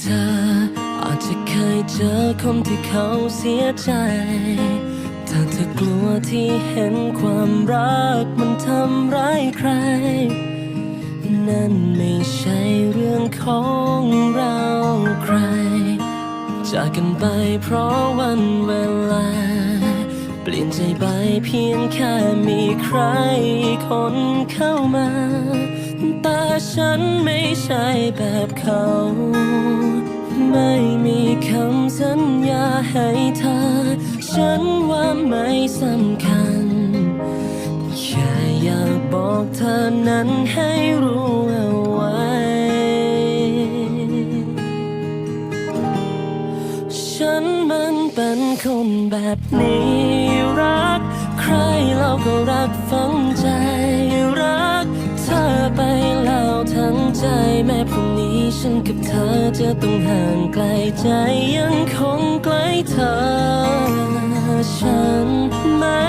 เธอ อาจจะเคยเจอคนที่เขาเสียใจ ถ้าเธอกลัวที่เห็นความรักมันทำร้ายใคร นั่นไม่ใช่เรื่องของเราใคร จากกันไปเพราะวันเวลา เปลี่ยนใจไปเพียงแค่มีใครคนเข้ามา แต่ฉันไม่ใช่แบบเขา ไม่มีคำสัญญาให้เธอ ฉันว่าไม่สำคัญ แค่อยากบอกเธอนั้นให้รู้เอาไว้ ฉันมันเป็นคนแบบนี้รัก ใครเราก็รักฝังใจ พรุ่งนี้ฉันกับเธอจะต้องห่างไกลใจยังคงใกล้เธอ ฉันไม่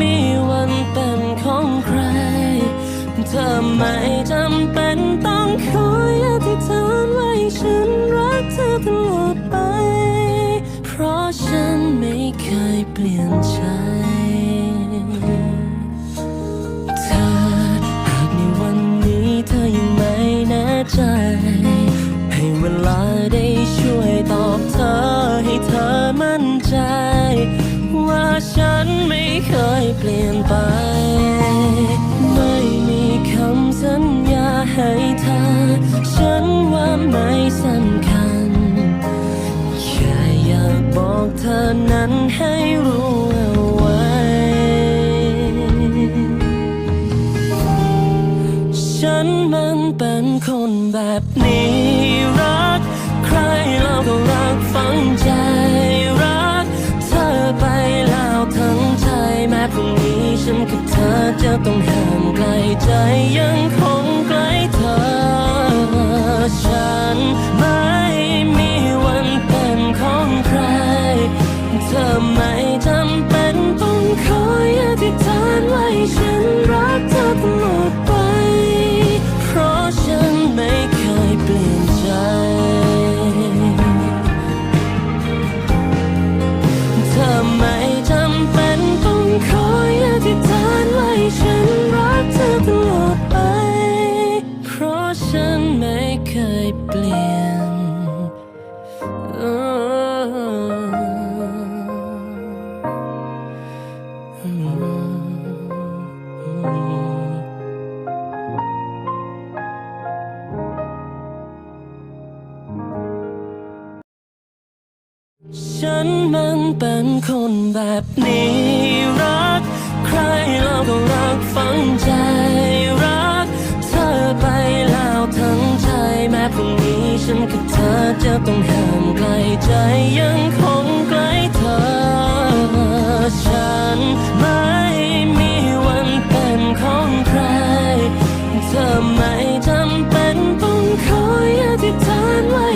มีวันเป็นของใคร เธอไม่จำเป็นต้องคอยอธิษฐานไว้ฉันรักเธอตลอดไป เพราะฉันไม่เคยเปลี่ยนใจ ฉันไม่เคยเปลี่ยนไป ไม่มีคำสัญญาให้เธอ ฉันว่าไม่สำคัญ แค่อยากบอกเธอนั้นให้รู้เอาไว้ ฉันมันเป็นคนแบบนี้ จะต้องห่างไกลใจยังคง เคยเปลี่ยนฉันมันเป็นคนแบบนี้รัก ใครเราก็รักฝังใจ พรุ่งนี้ฉันกับเธอจะต้องห่างไกลใจยังคงใกล้เธอ ฉันไม่มีวันเป็นของใคร เธอไม่จำเป็นต้องขออย่าที่ทานไว้